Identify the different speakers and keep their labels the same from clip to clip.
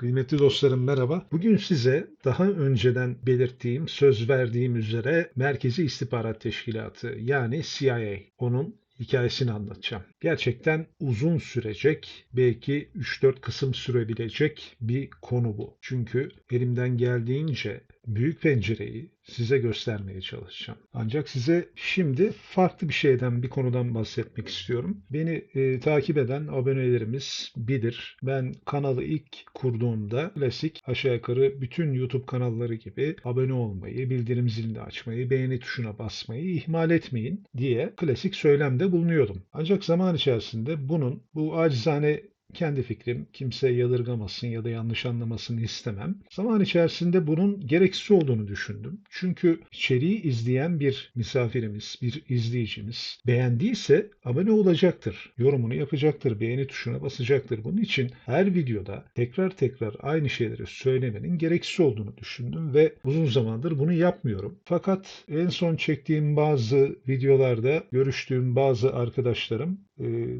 Speaker 1: Kıymetli dostlarım merhaba. Bugün size daha önceden belirttiğim, söz verdiğim üzere Merkezi İstihbarat Teşkilatı yani CIA, onun hikayesini anlatacağım. Gerçekten uzun sürecek, belki 3-4 kısım sürebilecek bir konu bu. Çünkü elimden geldiğince büyük pencereyi size göstermeye çalışacağım. Ancak size şimdi farklı bir şeyden, bir konudan bahsetmek istiyorum. Beni e, takip eden abonelerimiz bilir. Ben kanalı ilk kurduğumda klasik aşağı yukarı bütün YouTube kanalları gibi abone olmayı, bildirim zilini açmayı, beğeni tuşuna basmayı ihmal etmeyin diye klasik söylemde bulunuyordum. Ancak zaman içerisinde bunun bu acizane kendi fikrim. Kimse yadırgamasın ya da yanlış anlamasını istemem. Zaman içerisinde bunun gereksiz olduğunu düşündüm. Çünkü içeriği izleyen bir misafirimiz, bir izleyicimiz beğendiyse abone olacaktır. Yorumunu yapacaktır, beğeni tuşuna basacaktır. Bunun için her videoda tekrar tekrar aynı şeyleri söylemenin gereksiz olduğunu düşündüm ve uzun zamandır bunu yapmıyorum. Fakat en son çektiğim bazı videolarda görüştüğüm bazı arkadaşlarım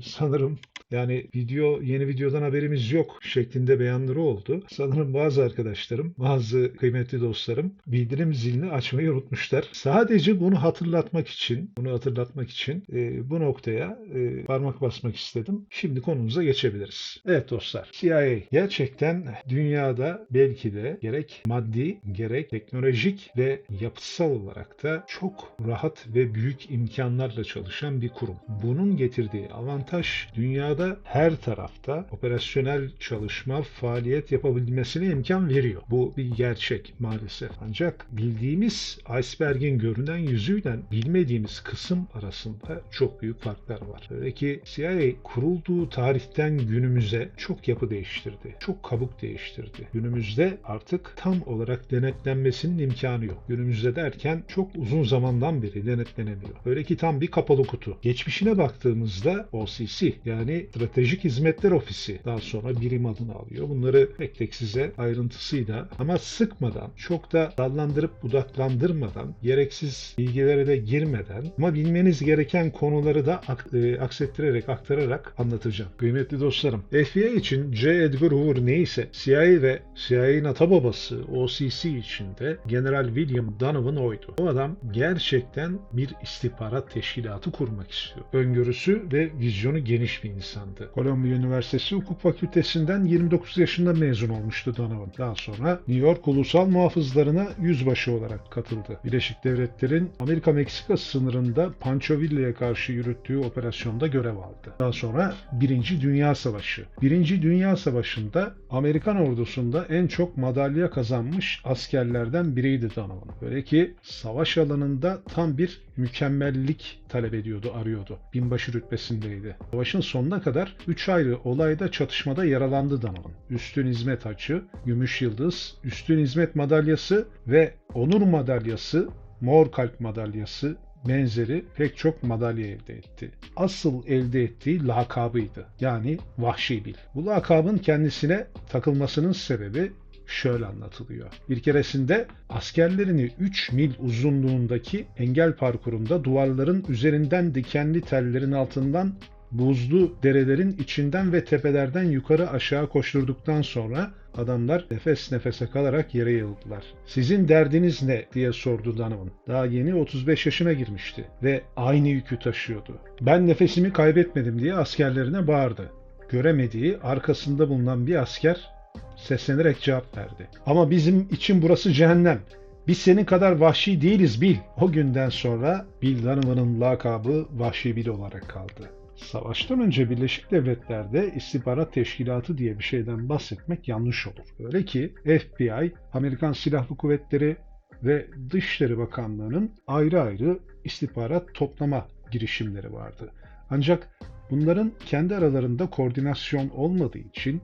Speaker 1: sanırım yani video yeni videodan haberimiz yok şeklinde beyanları oldu. Sanırım bazı arkadaşlarım, bazı kıymetli dostlarım bildirim zilini açmayı unutmuşlar. Sadece bunu hatırlatmak için, bunu hatırlatmak için e, bu noktaya e, parmak basmak istedim. Şimdi konumuza geçebiliriz. Evet dostlar, CIA gerçekten dünyada belki de gerek maddi, gerek teknolojik ve yapısal olarak da çok rahat ve büyük imkanlarla çalışan bir kurum. Bunun getirdiği avantaj dünyada her tarafta operasyonel çalışma, faaliyet yapabilmesine imkan veriyor. Bu bir gerçek maalesef. Ancak bildiğimiz iceberg'in görünen yüzüyle bilmediğimiz kısım arasında çok büyük farklar var. Öyle ki CIA kurulduğu tarihten günümüze çok yapı değiştirdi. Çok kabuk değiştirdi. Günümüzde artık tam olarak denetlenmesinin imkanı yok. Günümüzde derken çok uzun zamandan beri denetlenemiyor. Öyle ki tam bir kapalı kutu. Geçmişine baktığımızda OCC yani Stratejik Hizmetler Ofisi daha sonra birim adını alıyor. Bunları tek tek size ayrıntısıyla ama sıkmadan, çok da dallandırıp budaklandırmadan, gereksiz bilgilere de girmeden ama bilmeniz gereken konuları da e, aksettirerek, aktararak anlatacağım. Kıymetli dostlarım, FBI için J. Edgar Hoover neyse CIA ve CIA'nin ata babası OCC içinde General William Donovan oydu. O adam gerçekten bir istihbarat teşkilatı kurmak istiyor. Öngörüsü ve vizyonu geniş bir insandı. Columbia Üniversitesi Hukuk Fakültesinden 29 yaşında mezun olmuştu Donovan. Daha sonra New York Ulusal Muhafızlarına yüzbaşı olarak katıldı. Birleşik Devletler'in Amerika-Meksika sınırında Pancho Villa'ya karşı yürüttüğü operasyonda görev aldı. Daha sonra Birinci Dünya Savaşı. Birinci Dünya Savaşı'nda Amerikan ordusunda en çok madalya kazanmış askerlerden biriydi Donovan. Böyle ki savaş alanında tam bir mükemmellik talep ediyordu, arıyordu. Binbaşı rütbesindeydi. Savaşın sonuna kadar 3 ayrı olayda çatışmada yaralandı Donovan. Üstün Hizmet Haçı, Gümüş Yıldız, Üstün Hizmet Madalyası ve Onur Madalyası, Mor Kalp Madalyası, benzeri pek çok madalya elde etti. Asıl elde ettiği lakabıydı. Yani Vahşi Bil. Bu lakabın kendisine takılmasının sebebi şöyle anlatılıyor. Bir keresinde askerlerini 3 mil uzunluğundaki engel parkurunda duvarların üzerinden dikenli tellerin altından buzlu derelerin içinden ve tepelerden yukarı aşağı koşturduktan sonra adamlar nefes nefese kalarak yere yığıldılar. Sizin derdiniz ne diye sordu Donovan. Daha yeni 35 yaşına girmişti ve aynı yükü taşıyordu. Ben nefesimi kaybetmedim diye askerlerine bağırdı. Göremediği arkasında bulunan bir asker seslenerek cevap verdi. Ama bizim için burası cehennem. Biz senin kadar vahşi değiliz Bil. O günden sonra Bill Donovan'ın lakabı Vahşi Bil olarak kaldı. Savaştan önce Birleşik Devletler'de istihbarat teşkilatı diye bir şeyden bahsetmek yanlış olur. Öyle ki FBI, Amerikan Silahlı Kuvvetleri ve Dışişleri Bakanlığı'nın ayrı ayrı istihbarat toplama girişimleri vardı. Ancak bunların kendi aralarında koordinasyon olmadığı için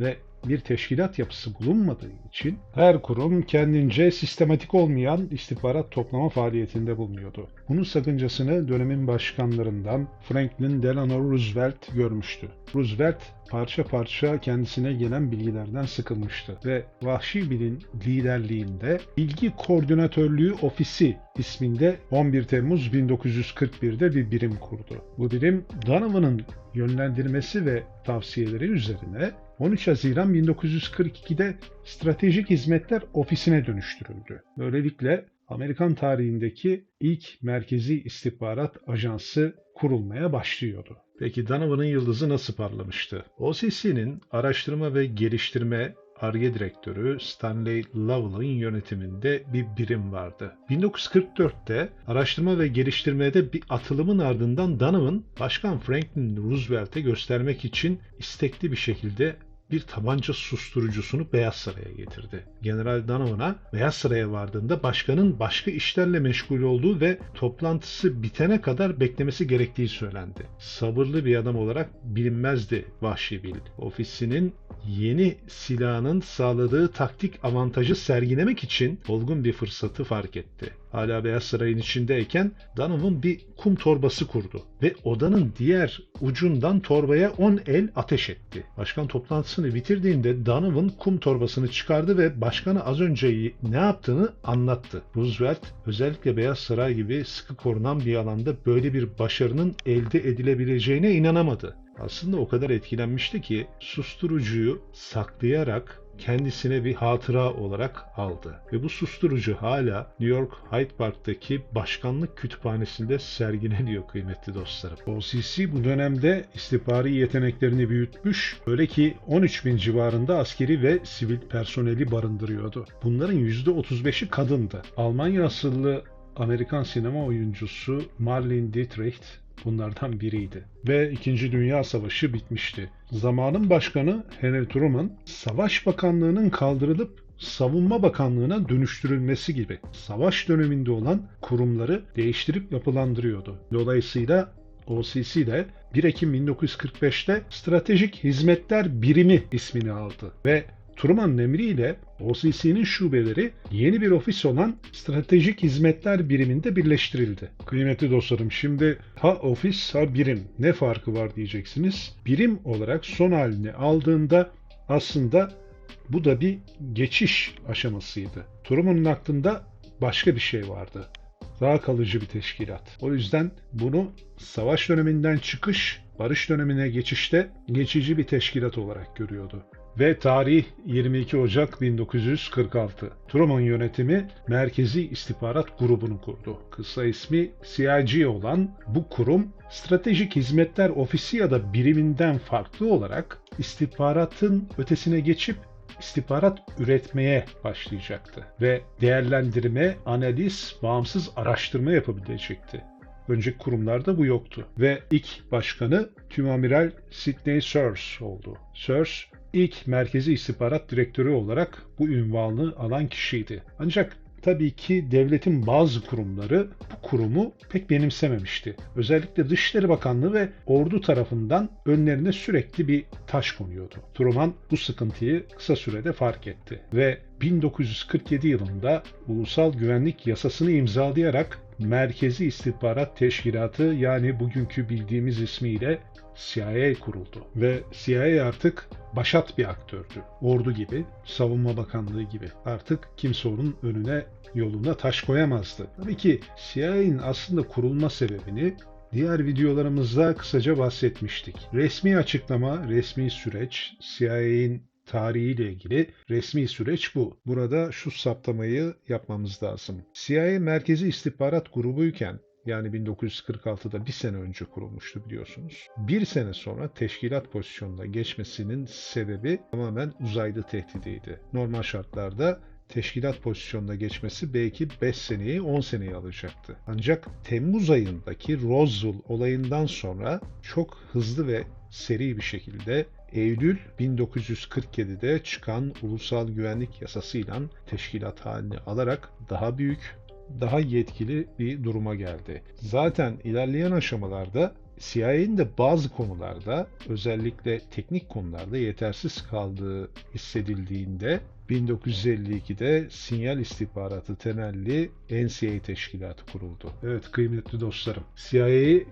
Speaker 1: ve bir teşkilat yapısı bulunmadığı için her kurum kendince sistematik olmayan istihbarat toplama faaliyetinde bulunuyordu. Bunun sakıncasını dönemin başkanlarından Franklin Delano Roosevelt görmüştü. Roosevelt parça parça kendisine gelen bilgilerden sıkılmıştı ve Vahşi Bil'in liderliğinde Bilgi Koordinatörlüğü Ofisi isminde 11 Temmuz 1941'de bir birim kurdu. Bu birim Donovan'ın yönlendirmesi ve tavsiyeleri üzerine
Speaker 2: 13 Haziran 1942'de Stratejik Hizmetler Ofisi'ne dönüştürüldü. Böylelikle Amerikan tarihindeki ilk merkezi istihbarat ajansı kurulmaya başlıyordu.
Speaker 1: Peki Donovan'ın yıldızı nasıl parlamıştı? OCC'nin araştırma ve geliştirme ARGE direktörü Stanley Lovell'ın yönetiminde bir birim vardı. 1944'te araştırma ve geliştirmede bir atılımın ardından Donovan, Başkan Franklin Roosevelt'e göstermek için istekli bir şekilde bir tabanca susturucusunu Beyaz Saray'a getirdi. General Donovan'a Beyaz Saray'a vardığında başkanın başka işlerle meşgul olduğu ve toplantısı bitene kadar beklemesi gerektiği söylendi. Sabırlı bir adam olarak bilinmezdi Vahşi Bill. Ofisinin yeni silahının sağladığı taktik avantajı sergilemek için olgun bir fırsatı fark etti. Hala Beyaz Saray'ın içindeyken Donovan bir kum torbası kurdu ve odanın diğer ucundan torbaya 10 el ateş etti. Başkan toplantısını bitirdiğinde Donovan kum torbasını çıkardı ve başkana az önce ne yaptığını anlattı. Roosevelt özellikle Beyaz Saray gibi sıkı korunan bir alanda böyle bir başarının elde edilebileceğine inanamadı. Aslında o kadar etkilenmişti ki susturucuyu saklayarak kendisine bir hatıra olarak aldı. Ve bu susturucu hala New York Hyde Park'taki başkanlık kütüphanesinde sergileniyor kıymetli dostlarım.
Speaker 2: OCC bu dönemde istihbari yeteneklerini büyütmüş, öyle ki 13 bin civarında askeri ve sivil personeli barındırıyordu. Bunların %35'i kadındı. Almanya asıllı Amerikan sinema oyuncusu Marlene Dietrich bunlardan biriydi. Ve İkinci Dünya Savaşı bitmişti. Zamanın başkanı Henry Truman, Savaş Bakanlığı'nın kaldırılıp Savunma Bakanlığı'na dönüştürülmesi gibi savaş döneminde olan kurumları değiştirip yapılandırıyordu. Dolayısıyla OCC de 1 Ekim 1945'te Stratejik Hizmetler Birimi ismini aldı ve Truman'ın emriyle OCC'nin şubeleri yeni bir ofis olan Stratejik Hizmetler Biriminde birleştirildi. Kıymetli dostlarım şimdi ha ofis ha birim ne farkı var diyeceksiniz. Birim olarak son halini aldığında aslında bu da bir geçiş aşamasıydı. Truman'ın aklında başka bir şey vardı. Daha kalıcı bir teşkilat. O yüzden bunu savaş döneminden çıkış, barış dönemine geçişte geçici bir teşkilat olarak görüyordu ve tarih 22 Ocak 1946. Truman yönetimi Merkezi İstihbarat Grubu'nu kurdu. Kısa ismi CIG olan bu kurum Stratejik Hizmetler Ofisi ya da biriminden farklı olarak istihbaratın ötesine geçip istihbarat üretmeye başlayacaktı ve değerlendirme, analiz, bağımsız araştırma yapabilecekti. Önceki kurumlarda bu yoktu ve ilk başkanı Tümamiral Sidney Sears oldu. Sears ilk Merkezi İstihbarat Direktörü olarak bu ünvanı alan kişiydi. Ancak tabii ki devletin bazı kurumları bu kurumu pek benimsememişti. Özellikle Dışişleri Bakanlığı ve ordu tarafından önlerine sürekli bir taş konuyordu. Truman bu sıkıntıyı kısa sürede fark etti ve 1947 yılında Ulusal Güvenlik Yasasını imzalayarak Merkezi İstihbarat Teşkilatı yani bugünkü bildiğimiz ismiyle CIA kuruldu ve CIA artık başat bir aktördü. Ordu gibi, savunma bakanlığı gibi. Artık kimse onun önüne yoluna taş koyamazdı. Tabii ki CIA'nin aslında kurulma sebebini diğer videolarımızda kısaca bahsetmiştik. Resmi açıklama, resmi süreç, CIA'nin tarihiyle ilgili resmi süreç bu. Burada şu saptamayı yapmamız lazım. CIA Merkezi İstihbarat Grubu'yken yani 1946'da bir sene önce kurulmuştu biliyorsunuz. Bir sene sonra teşkilat pozisyonuna geçmesinin sebebi tamamen uzaylı tehdidiydi. Normal şartlarda teşkilat pozisyonuna geçmesi belki 5 seneyi 10 seneyi alacaktı. Ancak Temmuz ayındaki Roswell olayından sonra çok hızlı ve seri bir şekilde Eylül 1947'de çıkan Ulusal Güvenlik Yasası'yla teşkilat halini alarak daha büyük, daha yetkili bir duruma geldi. Zaten ilerleyen aşamalarda CIA'nin de bazı konularda özellikle teknik konularda yetersiz kaldığı hissedildiğinde 1952'de sinyal istihbaratı temelli NCA teşkilatı kuruldu. Evet kıymetli dostlarım, CIA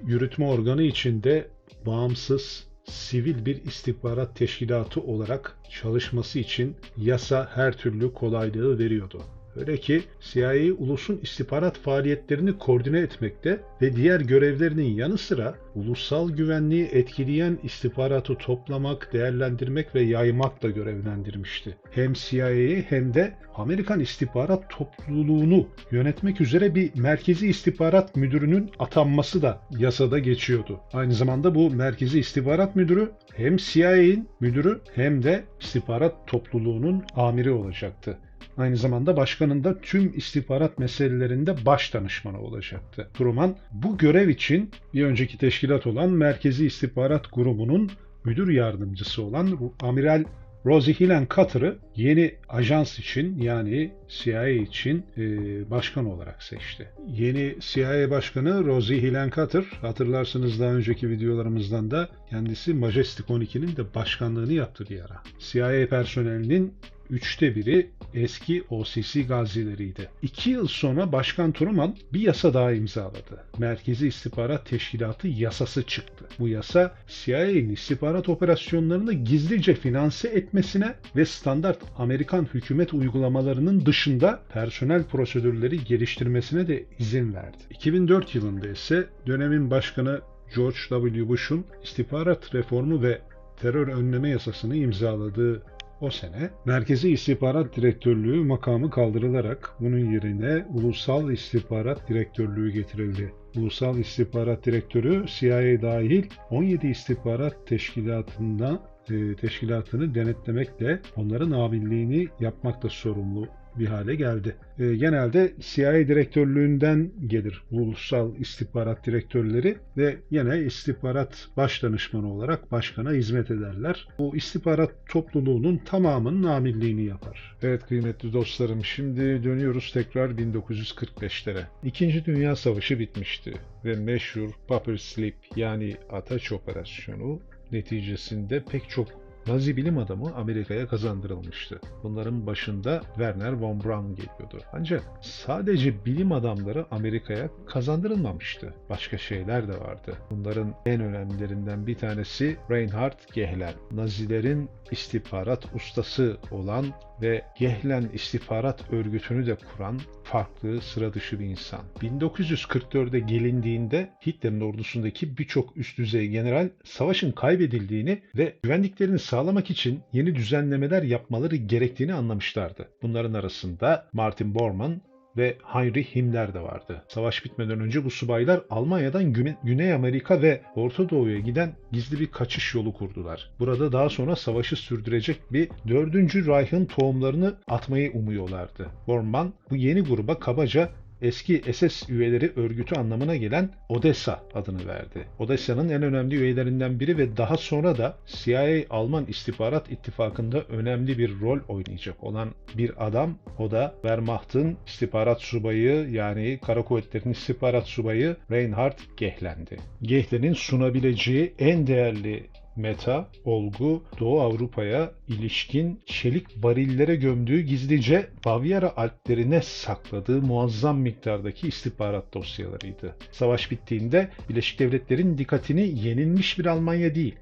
Speaker 2: yürütme organı içinde bağımsız sivil bir istihbarat teşkilatı olarak çalışması için yasa her türlü kolaylığı veriyordu. Öyle ki CIA ulusun istihbarat faaliyetlerini koordine etmekte ve diğer görevlerinin yanı sıra ulusal güvenliği etkileyen istihbaratı toplamak, değerlendirmek ve yaymakla görevlendirmişti. Hem CIA'yı hem de Amerikan istihbarat topluluğunu yönetmek üzere bir merkezi istihbarat müdürünün atanması da yasada geçiyordu. Aynı zamanda bu merkezi istihbarat müdürü hem CIA'nin müdürü hem de istihbarat topluluğunun amiri olacaktı. Aynı zamanda başkanın da tüm istihbarat meselelerinde baş danışmanı olacaktı. Truman bu görev için bir önceki teşkilat olan Merkezi İstihbarat Grubu'nun müdür yardımcısı olan Amiral Rosie Hillen Cutter'ı yeni ajans için yani CIA için e, başkan olarak seçti. Yeni CIA başkanı Rosie Hillen Cutter hatırlarsınız daha önceki videolarımızdan da kendisi Majestic 12'nin de başkanlığını yaptı bir ara. CIA personelinin üçte biri eski OCC gazileriydi. İki yıl sonra Başkan Truman bir yasa daha imzaladı. Merkezi İstihbarat Teşkilatı yasası çıktı. Bu yasa CIA'nin istihbarat operasyonlarını gizlice finanse etmesine ve standart Amerikan hükümet uygulamalarının dışında personel prosedürleri geliştirmesine de izin verdi. 2004 yılında ise dönemin başkanı George W. Bush'un istihbarat reformu ve terör önleme yasasını imzaladığı o sene Merkezi İstihbarat Direktörlüğü makamı kaldırılarak bunun yerine Ulusal İstihbarat Direktörlüğü getirildi. Ulusal İstihbarat Direktörü CIA dahil 17 istihbarat teşkilatında e, teşkilatını denetlemekle onların amirliğini yapmakla sorumlu bir hale geldi. E, genelde CIA direktörlüğünden gelir ulusal istihbarat direktörleri ve yine istihbarat baş danışmanı olarak başkana hizmet ederler. Bu istihbarat topluluğunun tamamının amirliğini yapar. Evet kıymetli dostlarım şimdi dönüyoruz tekrar 1945'lere. İkinci Dünya Savaşı bitmişti ve meşhur Popper Sleep yani Ataç Operasyonu neticesinde pek çok Nazi bilim adamı Amerika'ya kazandırılmıştı. Bunların başında Werner von Braun geliyordu. Ancak sadece bilim adamları Amerika'ya kazandırılmamıştı. Başka şeyler de vardı. Bunların en önemlilerinden bir tanesi Reinhard Gehlen. Nazilerin istihbarat ustası olan ve Gehlen istihbarat örgütünü de kuran farklı, sıra dışı bir insan. 1944'e gelindiğinde Hitler'in ordusundaki birçok üst düzey general savaşın kaybedildiğini ve güvenliklerini sağlamak için yeni düzenlemeler yapmaları gerektiğini anlamışlardı. Bunların arasında Martin Bormann ve Heinrich Himmler de vardı. Savaş bitmeden önce bu subaylar Almanya'dan Güne- Güney Amerika ve Orta Doğu'ya giden gizli bir kaçış yolu kurdular. Burada daha sonra savaşı sürdürecek bir 4. Reich'ın tohumlarını atmayı umuyorlardı. Bormann bu yeni gruba kabaca eski SS üyeleri örgütü anlamına gelen Odessa adını verdi. Odessa'nın en önemli üyelerinden biri ve daha sonra da CIA Alman İstihbarat İttifakı'nda önemli bir rol oynayacak olan bir adam. O da Wehrmacht'ın istihbarat subayı yani Kara Kuvvetleri'nin istihbarat subayı Reinhard Gehlen'di. Gehlen'in sunabileceği en değerli meta, olgu, Doğu Avrupa'ya ilişkin çelik varillere gömdüğü gizlice Bavyera Alplerine sakladığı muazzam miktardaki istihbarat dosyalarıydı. Savaş bittiğinde Birleşik Devletler'in dikkatini yenilmiş bir Almanya değil,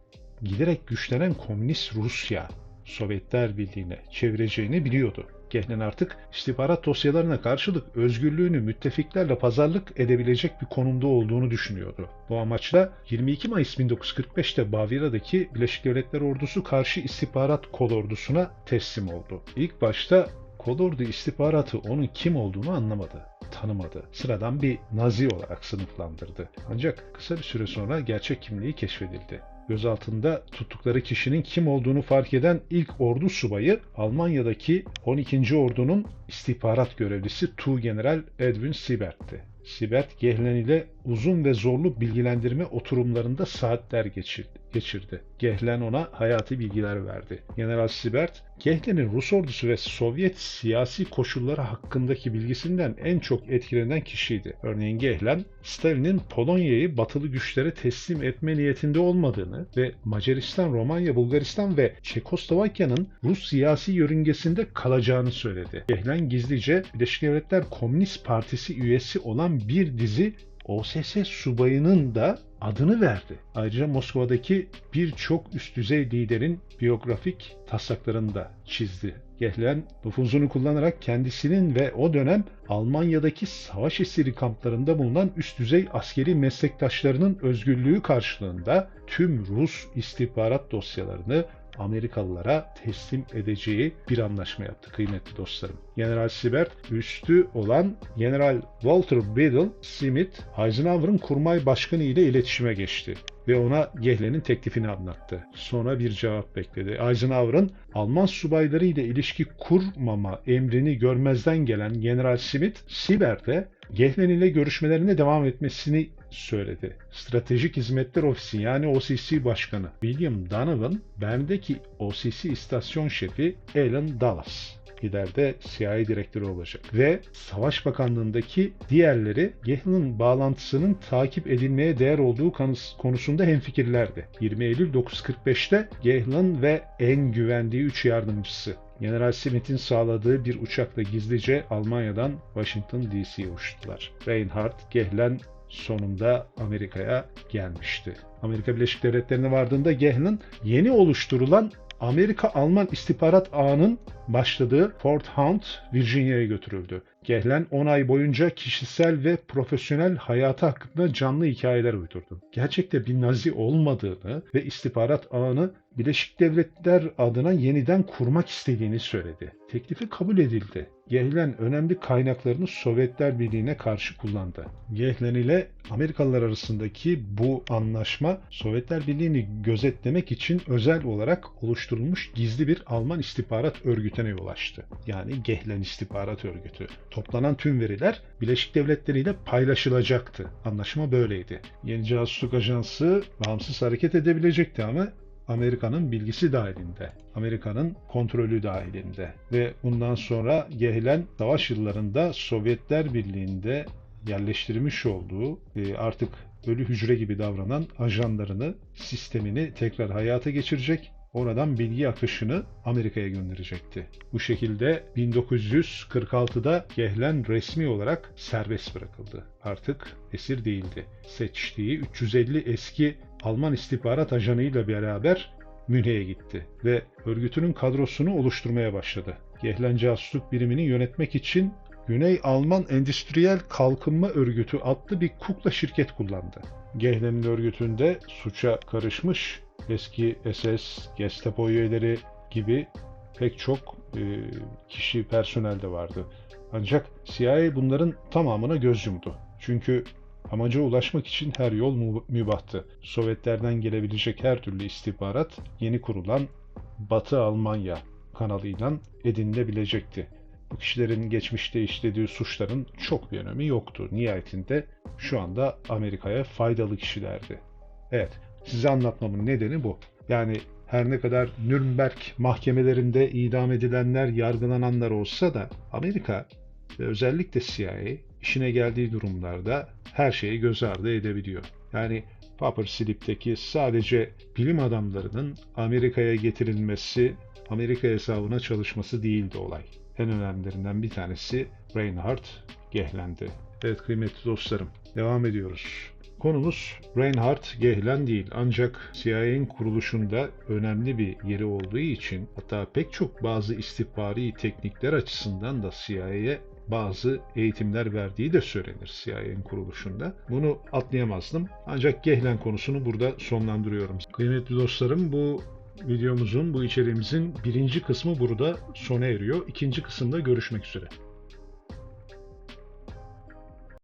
Speaker 2: giderek güçlenen komünist Rusya, Sovyetler Birliği'ne çevireceğini biliyordu. Gehlen artık istihbarat dosyalarına karşılık özgürlüğünü müttefiklerle pazarlık edebilecek bir konumda olduğunu düşünüyordu. Bu amaçla 22 Mayıs 1945'te Bavyera'daki Birleşik Devletler Ordusu karşı istihbarat kol ordusuna teslim oldu. İlk başta kol ordu istihbaratı onun kim olduğunu anlamadı tanımadı. Sıradan bir Nazi olarak sınıflandırdı. Ancak kısa bir süre sonra gerçek kimliği keşfedildi gözaltında tuttukları kişinin kim olduğunu fark eden ilk ordu subayı Almanya'daki 12. ordunun istihbarat görevlisi Tu General Edwin Siebert'ti. Siebert Gehlen ile uzun ve zorlu bilgilendirme oturumlarında saatler geçirdi. Gehlen ona hayati bilgiler verdi. General Siebert, Gehlen'in Rus ordusu ve Sovyet siyasi koşulları hakkındaki bilgisinden en çok etkilenen kişiydi. Örneğin Gehlen, Stalin'in Polonya'yı batılı güçlere teslim etme niyetinde olmadığını ve Macaristan, Romanya, Bulgaristan ve Çekoslovakya'nın Rus siyasi yörüngesinde kalacağını söyledi. Gehlen gizlice Birleşik Devletler Komünist Partisi üyesi olan bir dizi OSS subayının da adını verdi. Ayrıca Moskova'daki birçok üst düzey liderin biyografik taslaklarını da çizdi. Gehlen nüfuzunu kullanarak kendisinin ve o dönem Almanya'daki savaş esiri kamplarında bulunan üst düzey askeri meslektaşlarının özgürlüğü karşılığında tüm Rus istihbarat dosyalarını Amerikalılara teslim edeceği bir anlaşma yaptı kıymetli dostlarım. General Sibert üstü olan General Walter Biddle Smith Eisenhower'ın kurmay başkanı ile iletişime geçti ve ona Gehlen'in teklifini anlattı. Sonra bir cevap bekledi. Eisenhower'ın Alman subayları ile ilişki kurmama emrini görmezden gelen General Smith, Sibert'e Gehlen ile görüşmelerine devam etmesini söyledi. Stratejik Hizmetler Ofisi yani OCC Başkanı William Donovan, Bern'deki OCC istasyon şefi Alan Dulles ileride CIA direktörü olacak. Ve Savaş Bakanlığındaki diğerleri Gehlen'in bağlantısının takip edilmeye değer olduğu konusunda hemfikirlerdi. 20 Eylül 945'te Gehlen ve en güvendiği üç yardımcısı General Smith'in sağladığı bir uçakla gizlice Almanya'dan Washington DC'ye uçtular. Reinhard Gehlen sonunda Amerika'ya gelmişti. Amerika Birleşik Devletleri'ne vardığında Gehlen yeni oluşturulan Amerika-Alman istihbarat ağının başladığı Fort Hunt, Virginia'ya götürüldü. Gehlen 10 ay boyunca kişisel ve profesyonel hayatı hakkında canlı hikayeler uydurdu. Gerçekte bir nazi olmadığını ve istihbarat ağını Birleşik Devletler adına yeniden kurmak istediğini söyledi. Teklifi kabul edildi. Gehlen önemli kaynaklarını Sovyetler Birliği'ne karşı kullandı. Gehlen ile Amerikalılar arasındaki bu anlaşma Sovyetler Birliği'ni gözetlemek için özel olarak oluşturulmuş gizli bir Alman istihbarat örgütüne yol açtı. Yani Gehlen İstihbarat Örgütü. Toplanan tüm veriler Birleşik Devletleri ile paylaşılacaktı. Anlaşma böyleydi. Yeni casusluk ajansı bağımsız hareket edebilecekti ama Amerika'nın bilgisi dahilinde, Amerika'nın kontrolü dahilinde ve bundan sonra Gehlen savaş yıllarında Sovyetler Birliği'nde yerleştirmiş olduğu e, artık ölü hücre gibi davranan ajanlarını, sistemini tekrar hayata geçirecek oradan bilgi akışını Amerika'ya gönderecekti. Bu şekilde 1946'da Gehlen resmi olarak serbest bırakıldı. Artık esir değildi. Seçtiği 350 eski Alman istihbarat ajanıyla beraber Münih'e gitti ve örgütünün kadrosunu oluşturmaya başladı. Gehlen casusluk birimini yönetmek için Güney Alman Endüstriyel Kalkınma Örgütü adlı bir kukla şirket kullandı. Gehlen'in örgütünde suça karışmış eski SS, Gestapo üyeleri gibi pek çok e, kişi personel de vardı. Ancak CIA bunların tamamına göz yumdu. Çünkü amaca ulaşmak için her yol mübahtı. Sovyetlerden gelebilecek her türlü istihbarat yeni kurulan Batı Almanya kanalıyla edinilebilecekti. Bu kişilerin geçmişte işlediği suçların çok bir önemi yoktu. Nihayetinde şu anda Amerika'ya faydalı kişilerdi. Evet, size anlatmamın nedeni bu. Yani her ne kadar Nürnberg mahkemelerinde idam edilenler, yargılananlar olsa da Amerika ve özellikle CIA işine geldiği durumlarda her şeyi göz ardı edebiliyor. Yani Paper Slip'teki sadece bilim adamlarının Amerika'ya getirilmesi, Amerika hesabına çalışması değildi olay. En önemlilerinden bir tanesi Reinhard Gehlen'di. Evet kıymetli dostlarım, devam ediyoruz. Konumuz Reinhard Gehlen değil ancak CIA'nin kuruluşunda önemli bir yeri olduğu için hatta pek çok bazı istihbari teknikler açısından da CIA'ye bazı eğitimler verdiği de söylenir CIA'nin kuruluşunda. Bunu atlayamazdım. Ancak Gehlen konusunu burada sonlandırıyorum. Kıymetli dostlarım bu videomuzun, bu içeriğimizin birinci kısmı burada sona eriyor. İkinci kısımda görüşmek üzere.